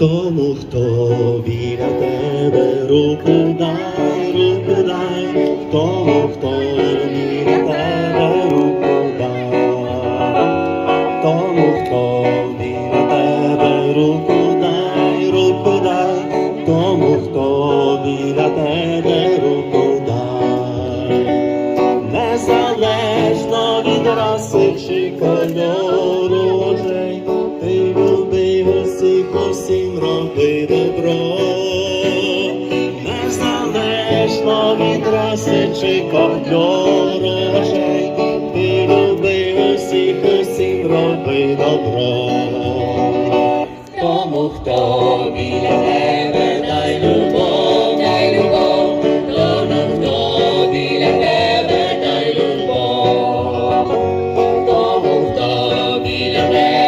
тому, хто біля тебе руку дай, руку дай, тому, хто біля тебе руку дай, тому, хто біля тебе руку дай, руку дай, тому, хто біля тебе руку дай, незалежно від раси чи кольору роби добро, незалежно від раси чи кольору. Ти люби усіх, усім роби добро, тому хто біля